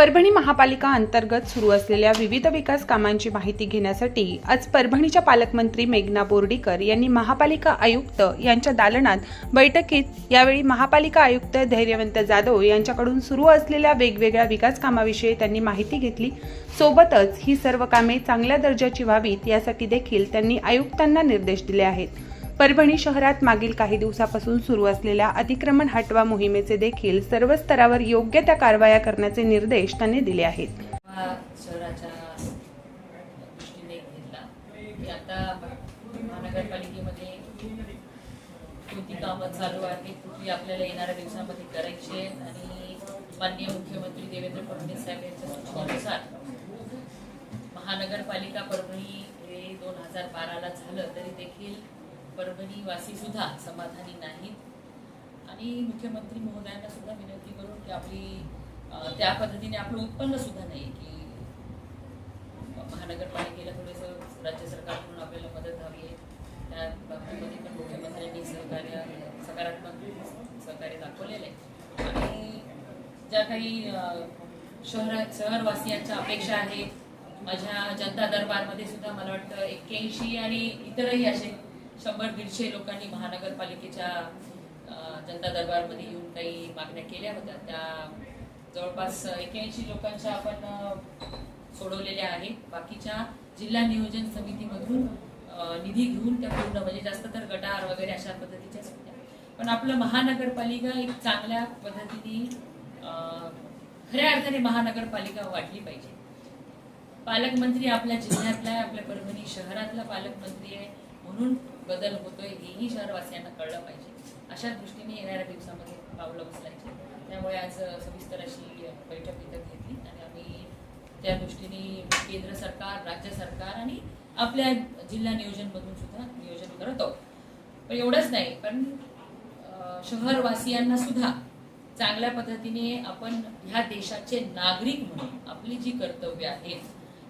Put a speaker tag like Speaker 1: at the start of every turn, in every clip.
Speaker 1: परभणी महापालिका अंतर्गत सुरू असलेल्या विविध विकास कामांची माहिती घेण्यासाठी आज परभणीच्या पालकमंत्री मेघना बोर्डीकर यांनी महापालिका आयुक्त यांच्या दालनात बैठकीत यावेळी महापालिका आयुक्त धैर्यवंत जाधव यांच्याकडून सुरू असलेल्या वेगवेगळ्या विकास कामाविषयी त्यांनी माहिती घेतली. सोबतच ही सर्व कामे चांगल्या दर्जाची व्हावीत यासाठी देखील त्यांनी आयुक्तांना निर्देश दिले आहेत. परभणी शहरात मागील काही दिवसापासून सुरू असलेल्या अतिक्रमण हटवा मोहिमेचे देखील सर्व स्तरावर योग्य त्या कारवाया करण्याचे निर्देश त्यांनी दिले आहेत.
Speaker 2: शहराच्या दृष्टीने घेतला. की आता महानगरपालिकेमध्ये कोणती कामं चालू आहेत कुठली आपल्याला येणाऱ्या दिवसामध्ये करायची आणि माननीय मुख्यमंत्री देवेंद्र फडणवीस साहेब यांच्या सूचनेनुसार महानगरपालिका परभणी हे दोन हजार बाराला झालं तरी देखील परभणी वासी सुद्धा समाधानी नाहीत. आणि मुख्यमंत्री महोदयांना सुद्धा विनंती करून की आपली त्या पद्धतीने आपलं उत्पन्न सुद्धा नाही की महानगरपालिकेला थोडंसं राज्य सरकारकडून आपल्याला मदत हवी आहे. त्या बाबतीमध्ये पण मुख्यमंत्र्यांनी सहकार्य सकारात्मक सहकार्य दाखवलेलं आहे. आणि ज्या काही अं, शहरा शहरवासियांच्या अपेक्षा आहेत माझ्या जनता दरबारमध्ये सुद्धा मला वाटतं एक्क्याऐंशी आणि इतरही असे शंभर दीडशे लोकांनी महानगरपालिकेच्या जनता दरबारमध्ये येऊन काही मागण्या केल्या होत्या. त्या जवळपास एक्क्याऐंशी लोकांच्या आपण सोडवलेल्या आहेत. बाकीच्या जिल्हा नियोजन समितीमधून निधी घेऊन त्या पूर्ण म्हणजे जास्त तर गटार वगैरे अशा पद्धतीच्याच होत्या. पण आपलं महानगरपालिका एक चांगल्या पद्धतीने अं, खऱ्या अर्थाने महानगरपालिका वाटली पाहिजे. पालकमंत्री आपल्या जिल्ह्यातला आहे, आपल्या परभणी शहरातला पालकमंत्री आहे. म्हणून बदल होतोय हेही शहरवासियांना कळलं पाहिजे. अशा दृष्टीने येणाऱ्या दिवसामध्ये पावलं उचलायची त्यामुळे आज सविस्तर अशी बैठक इथं घेतली आणि आम्ही त्या दृष्टीने केंद्र सरकार राज्य सरकार आणि आपल्या जिल्हा नियोजनमधून सुद्धा नियोजन करत. आहोत पण एवढंच नाही पण शहरवासियांना सुद्धा चांगल्या पद्धतीने आपण ह्या देशाचे नागरिक म्हणून आपली जी कर्तव्य आहेत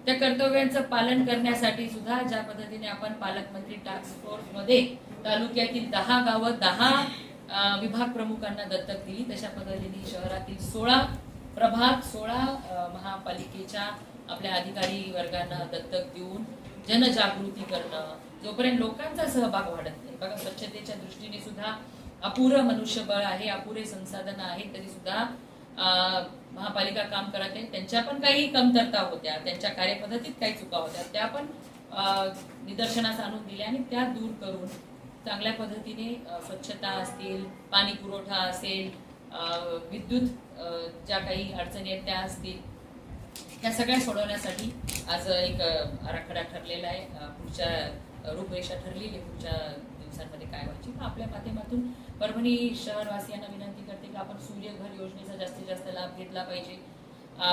Speaker 2: त्या कर्तव्यांचं पालन करण्यासाठी सुद्धा ज्या पद्धतीने आपण पालकमंत्री टास्क फोर्समध्ये तालुक्यातील दहा गावं दहा विभाग प्रमुखांना दत्तक दिली तशा पद्धतीने शहरातील सोळा प्रभाग सोळा महापालिकेच्या आपल्या अधिकारी वर्गांना दत्तक देऊन जनजागृती करणं जोपर्यंत लोकांचा सहभाग वाढत नाही. बघा स्वच्छतेच्या दृष्टीने सुद्धा अपुरं मनुष्यबळ आहे अपुरे संसाधन आहेत तरी सुद्धा महापालिका काम करत आहे. त्यांच्या पण काही कमतरता होत्या. त्यांच्या कार्यपद्धतीत काही चुका होत्या. त्या पण निदर्शनास आणून दिल्या आणि त्या दूर करून चांगल्या पद्धतीने स्वच्छता असतील पाणी पुरवठा असेल विद्युत ज्या काही अडचणी आहेत त्या असतील त्या सगळ्या सोडवण्यासाठी आज एक आराखडा ठरलेला आहे. पुढच्या रूपरेषा ठरलेली आहे. पुढच्या दिवसांमध्ये काय व्हायची आपल्या माध्यमातून परभणी शहरवासियांना विनंती करते की आपण सूर्यघर योजनेचा जास्त लाभ घेतला पाहिजे.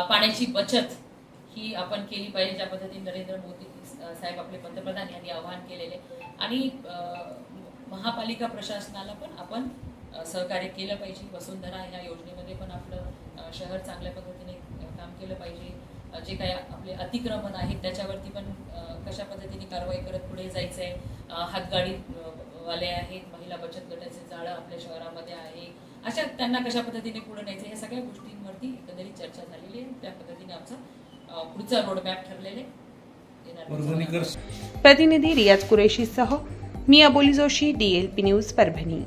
Speaker 2: पाण्याची बचत ही आपण केली पाहिजे ज्या पद्धतीने नरेंद्र मोदी साहेब आपले पंतप्रधान यांनी आवाहन केलेले. आणि महापालिका प्रशासनाला पण आपण सहकार्य केलं पाहिजे. वसुंधरा ह्या योजनेमध्ये पण आपलं शहर चांगल्या पद्धतीने काम केलं पाहिजे. जे काही आपले अतिक्रमण आहेत त्याच्यावरती पण कशा पद्धतीने कारवाई करत पुढे जायचं आहे हातगाडी वाले आहेत महिला बचत गटाचे जाळं आपल्या शहरामध्ये आहे. अशा त्यांना कशा पद्धतीने पुढे न्यायचं या सगळ्या गोष्टींवरती एकंदरीत चर्चा झालेली आहे. त्या पद्धतीने आमचा पुढचा रोडमॅप ठरलेले
Speaker 1: प्रतिनिधी रियाज कुरेशीसह मी अबोली जोशी डीएलपी न्यूज परभणी.